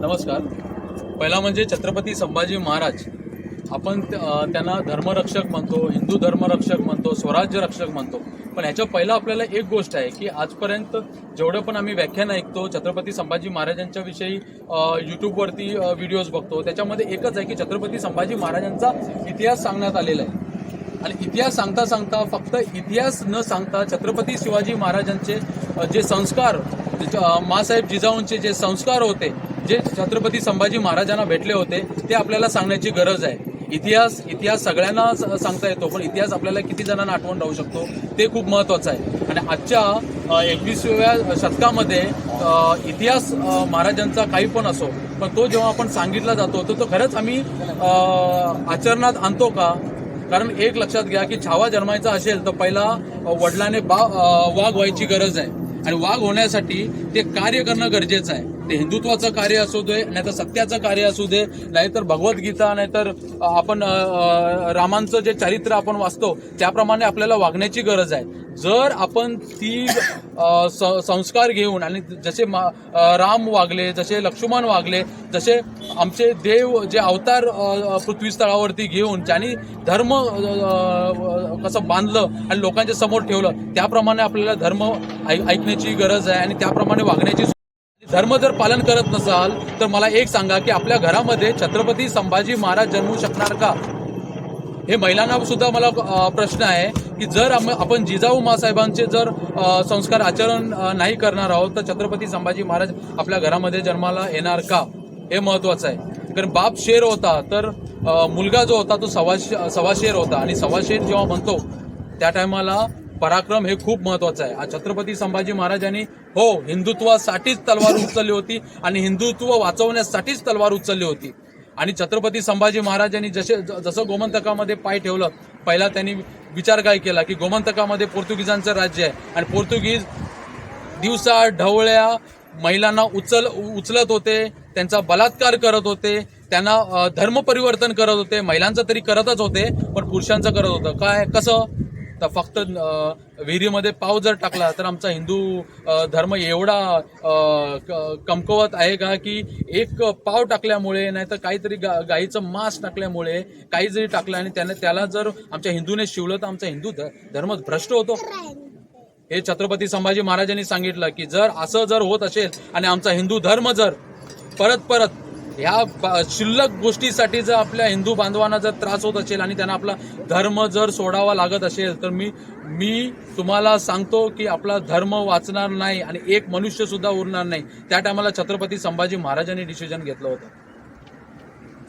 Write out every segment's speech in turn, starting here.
नमस्कार. पहिला म्हणजे छत्रपती संभाजी महाराज. आपण त्यांना धर्मरक्षक म्हणतो हिंदू धर्मरक्षक म्हणतो स्वराज्य रक्षक म्हणतो. पण ह्याच्या पहिला आपल्याला एक गोष्ट आहे की आजपर्यंत जेवढं पण आम्ही व्याख्यान ऐकतो छत्रपती संभाजी महाराजांच्या विषयी यूट्यूबवरती व्हिडिओज बघतो त्याच्यामध्ये एकच आहे की छत्रपती संभाजी महाराजांचा इतिहास सांगण्यात आलेला आहे. आणि इतिहास सांगता सांगता फक्त इतिहास न सांगता छत्रपती शिवाजी महाराजांचे जे संस्कार मासाहेब जिजाऊंचे जे संस्कार होते जे छत्रपती संभाजी महाराजांना भेटले होते ते आपल्याला सांगण्याची गरज आहे. इतिहास इतिहास सगळ्यांना सांगता येतो पण इतिहास आपल्याला किती जणांना आठवण राहू शकतो ते खूप महत्वाचं आहे. आणि आजच्या एकवीसव्या शतकामध्ये इतिहास महाराजांचा काही पण असो पण तो जेव्हा आपण सांगितला जातो तर तो खरंच आम्ही आचरणात आणतो का? कारण एक लक्षात घ्या की छावा जन्मायचा असेल तर पहिला वडिलाने बा वाघ व्हायची गरज आहे. आणि वाघ होण्यासाठी ते कार्य करणं गरजेचं आहे. ते हिंदुत्वाचं कार्य असू दे नाहीतर सत्याचं कार्य असू दे नाहीतर भगवद्गीता नाहीतर आपण रामांचं जे चरित्र आपण वाचतो त्याप्रमाणे आपल्याला वागण्याची गरज आहे. जर आपण ती संस्कार घेऊन आणि जसे मा- राम वागले जसे लक्ष्मण वागले जसे आमचे देव जे अवतार पृथ्वीस्थळावरती घेऊन ज्यांनी धर्म कसं बांधलं आणि लोकांच्या समोर ठेवलं त्याप्रमाणे आपल्याला धर्म ऐकण्याची गरज आहे आणि त्याप्रमाणे वागण्याची धर्म जर पालन करत नसाल तर मला एक सांगा की आपल्या घरामध्ये छत्रपती संभाजी महाराज जन्मू शकणार का? हे महिलांना सुद्धा मला प्रश्न आहे की जर आपण जिजाऊ मासाहेबांचे जर संस्कार आचरण नाही करणार आहोत तर छत्रपती संभाजी महाराज आपल्या घरामध्ये जन्माला येणार का? हे महत्वाचं आहे. कारण बाप शेर होता तर मुलगा जो होता तो सव्वा सव्वा शेर होता. आणि सव्वा शेर जेव्हा म्हणतो त्या टायमाला पराक्रम हे खूप महत्वाचं आहे. छत्रपती संभाजी महाराजांनी हो हिंदुत्वासाठीच तलवार उचलली होती आणि हिंदुत्व वाचवण्यासाठीच तलवार उचलली होती. आणि छत्रपती संभाजी महाराजांनी जसे ज- जसं गोमंतकामध्ये पाय ठेवलं पहिला त्यांनी विचार काय केला की गोमंतकामध्ये पोर्तुगीजांचं राज्य आहे. आणि पोर्तुगीज दिवसा ढवळ्या महिलांना उचल उचलत होते त्यांचा बलात्कार करत होते त्यांना धर्मपरिवर्तन धर्म परिवर्तन करत होते. महिलांचं तरी करतच होते पण पुरुषांचं करत होतं. काय कसं? तर फक्त विहिरीमध्ये पाव जर टाकला तर आमचा हिंदू धर्म एवढा क- कमकवत आहे का की एक पाव टाकल्यामुळे नाहीतर काहीतरी गा गाईचं मांस टाकल्यामुळे काही जरी टाकलं आणि त्याने त्याला जर आमच्या हिंदूने शिवलं तर आमचा हिंदू धर्म भ्रष्ट होतो. हे छत्रपती संभाजी महाराजांनी सांगितलं की जर असं जर होत असेल आणि आमचा हिंदू धर्म जर परत परत ह्या शिल्लक गोष्टीसाठी जर आपल्या हिंदू बांधवांना जर त्रास होत असेल आणि त्यांना आपला धर्म जर सोडावा लागत असेल तर मी मी तुम्हाला सांगतो की आपला धर्म वाचणार नाही आणि एक मनुष्य सुद्धा उरणार नाही. त्या टायमाला छत्रपती संभाजी महाराजांनी डिसिजन घेतलं होतं.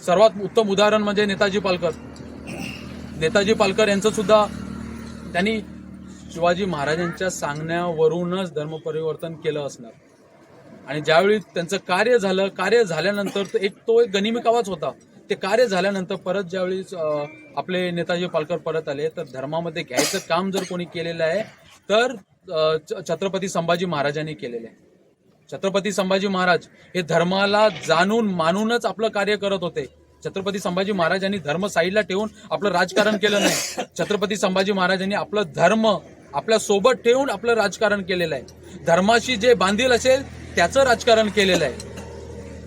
सर्वात उत्तम उदाहरण म्हणजे नेताजी पालकर. नेताजी पालकर यांचं सुद्धा त्यांनी शिवाजी महाराजांच्या सांगण्यावरूनच धर्म परिवर्तन केलं असणार. आणि ज्यावेळी त्यांचं कार्य झालं कार्य झाल्यानंतर तो एक तो एक गनिमिकावाच होता. ते कार्य झाल्यानंतर परत ज्यावेळी आपले नेताजी पालकर परत आले तर धर्मामध्ये घ्यायचं काम जर कोणी केलेलं आहे तर छत्रपती संभाजी महाराजांनी केलेलं आहे. छत्रपती संभाजी महाराज हे धर्माला जाणून मानूनच आपलं कार्य करत होते. छत्रपती संभाजी महाराजांनी धर्म साईडला ठेवून आपलं राजकारण केलं नाही. छत्रपती संभाजी महाराजांनी आपलं धर्म आपल्यासोबत ठेवून आपलं राजकारण केलेलं आहे. धर्माशी जे बांधील असेल त्याचं राजकारण केलेलं आहे.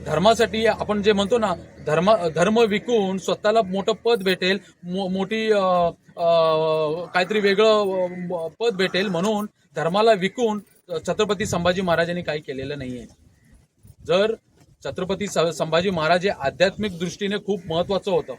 धर्मासाठी आपण जे म्हणतो ना धर्म धर्म विकून स्वतःला मोठं पद भेटेल मो- मोठी काहीतरी वेगळं पद भेटेल म्हणून धर्माला विकून छत्रपती संभाजी महाराजांनी काही केलेलं नाहीये. जर छत्रपती स- संभाजी महाराज हे आध्यात्मिक दृष्टीने खूप महत्वाचं होतं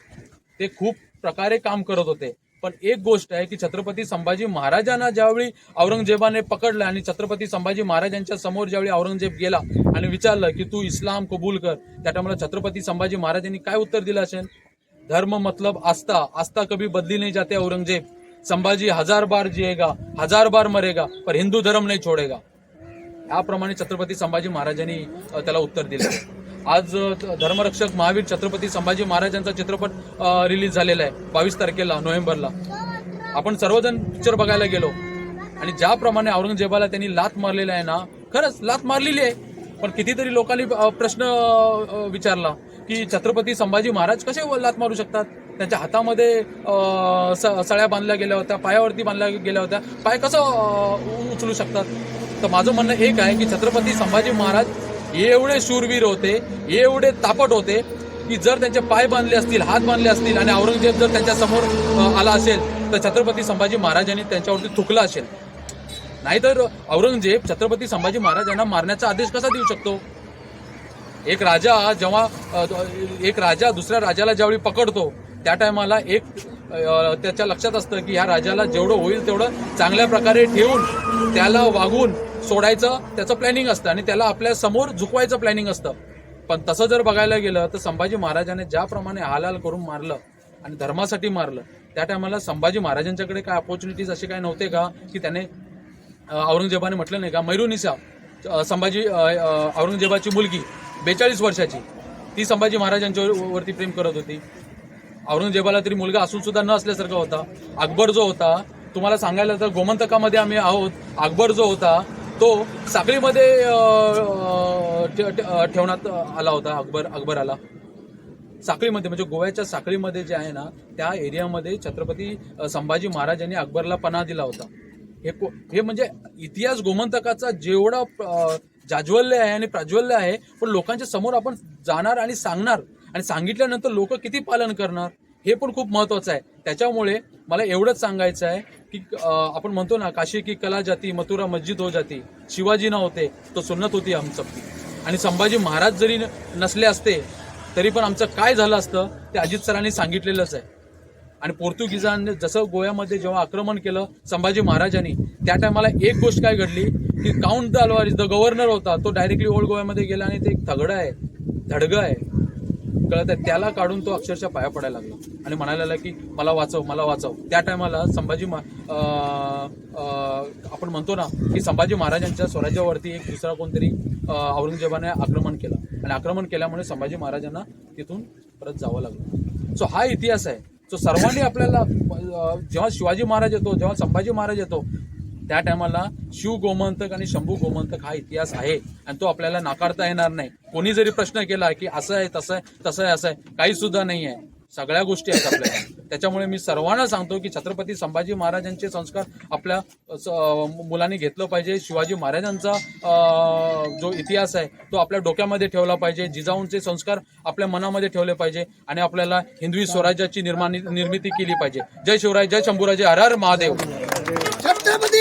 ते खूप प्रकारे काम करत होते पण एक गोष्ट आहे की छत्रपती संभाजी महाराजांना ज्यावेळी औरंगजेबाने पकडलं आणि छत्रपती संभाजी महाराजांच्या समोर ज्यावेळी औरंगजेब गेला आणि विचारलं की तू इस्लाम कबूल कर त्या टायमाला छत्रपती संभाजी महाराजांनी काय उत्तर दिलं असेल? धर्म मतलब आस्था आस्था कभी बदली नाही जाते औरंगजेब. संभाजी हजार बार जिएगा हजार बार मरेगा पर हिंदू धर्म नाही छोड़ेगा. याप्रमाणे छत्रपती संभाजी महाराजांनी त्याला उत्तर दिले. आज धर्मरक्षक महावीर छत्रपती संभाजी महाराजांचा चित्रपट रिलीज झालेला आहे बावीस तारखेला नोव्हेंबरला. आपण सर्वजण पिक्चर बघायला गेलो. आणि ज्याप्रमाणे औरंगजेबाला त्यांनी लात मारलेला आहे ना खरंच लात मारलेली आहे. पण कितीतरी लोकांनी प्रश्न विचारला की छत्रपती संभाजी महाराज कसे लात मारू शकतात? त्यांच्या हातामध्ये स- सळ्या बांधल्या गेल्या होत्या पायावरती बांधल्या गेल्या होत्या. पाय कसं उचलू शकतात? तर माझं म्हणणं एक आहे की छत्रपती संभाजी महाराज एवढे शूरवीर होते हे एवढे तापट होते की जर त्यांचे पाय बांधले असतील हात बांधले असतील आणि औरंगजेब जर त्यांच्यासमोर आला असेल तर छत्रपती संभाजी महाराजांनी त्यांच्यावरती थुकला असेल. नाहीतर औरंगजेब छत्रपती संभाजी महाराजांना मारण्याचा आदेश कसा देऊ शकतो? एक राजा जेव्हा एक राजा दुसऱ्या राजाला ज्यावेळी पकडतो त्या टायमाला एक त्याच्या लक्षात असतं की ह्या राजाला जेवढं होईल तेवढं चांगल्या प्रकारे ठेवून त्याला वागून सोडायचं त्याचं प्लॅनिंग असतं आणि त्याला आपल्यासमोर झुकवायचं प्लॅनिंग असतं. पण तसं जर बघायला गेलं तर संभाजी महाराजाने ज्याप्रमाणे हालाल करून मारलं आणि धर्मासाठी मारलं त्या टायमाला संभाजी महाराजांच्याकडे काय अपॉर्च्युनिटीज असे काय नव्हते का? की त्याने औरंगजेबाने म्हटलं नाही का मैरुनिसा संभाजी औरंगजेबाची मुलगी बेचाळीस वर्षाची ती संभाजी महाराजांच्यावरती प्रेम करत होती. औरंगजेबाला तरी मुलगा असून सुद्धा न असल्यासारखा होता. अकबर जो होता तुम्हाला सांगायला तर गोमंतकामध्ये आम्ही आहोत. अकबर जो होता तो साखळीमध्ये ठेवण्यात आला होता अकबर अकबराला. साखळीमध्ये म्हणजे गोव्याच्या साखळीमध्ये जे आहे ना त्या एरियामध्ये छत्रपती संभाजी संभाजी महाराजांनी अकबरला पणा दिला होता. हे को- हे म्हणजे इतिहास गोमंतकाचा जेवढा जाज्वल्य आहे आणि प्राज्वल्य आहे पण लोकांच्या समोर आपण जाणार आणि सांगणार आणि सांगितल्यानंतर लोक किती पालन करणार हे पण खूप महत्वाचं आहे. त्याच्यामुळे मला एवढंच सांगायचं आहे की आपण म्हणतो ना काशी की कला जाती मथुरा मस्जिद हो जाती. शिवाजी न होते तो सुन्नत होती आमचं. आणि संभाजी महाराज जरी नसले असते तरी पण आमचं काय झालं असतं ते अजित सरांनी सांगितलेलंच आहे. आणि पोर्तुगीजांनी जसं गोव्यामध्ये जेव्हा आक्रमण केलं संभाजी महाराजांनी त्या टायमाला एक गोष्ट काय घडली की count the Alvari the governor होता तो डायरेक्टली ओल्ड गोव्यामध्ये गेला आणि ते एक थगडं आहे धडगं आहे. कळत आहे. त्याला काढून तो अक्षरशः पाया पडायला लागला. आणि म्हणायला लागला की मला वाचव मला वाचव. त्या टायमाला संभाजी आपण म्हणतो ना की संभाजी महाराजांच्या स्वराज्यावरती एक दुसरा कोणतरी औरंगजेबाने आक्रमण केलं. आणि आक्रमण केल्यामुळे संभाजी महाराजांना तिथून परत जावं लागलं. सो हा इतिहास आहे. सो सर्वांनी आपल्याला जेव्हा शिवाजी महाराज येतो जेव्हा संभाजी महाराज येतो त्या टायमाला शिव गोमंतक आणि शंभू गोमंतक हा इतिहास आहे आणि तो आपल्याला नाकारता येणार नाही. कोणी जरी प्रश्न केला की असं आहे तसं आहे तसं आहे असं आहे काही सुद्धा नाही आहे. सगळ्या गोष्टी आहेत आपल्याला त्याच्यामुळे मी सर्वांना सांगतो की छत्रपती संभाजी महाराजांचे संस्कार आपल्या स- मुलांनी घेतलं पाहिजे. शिवाजी महाराजांचा जो इतिहास आहे तो आपल्या डोक्यामध्ये ठेवला पाहिजे. जिजाऊंचे संस्कार आपल्या मनामध्ये ठेवले पाहिजे आणि आपल्याला हिंदवी स्वराज्याची निर्माण निर्मिती केली पाहिजे. जय शिवराय जय शंभूराजे हर हर महादेव.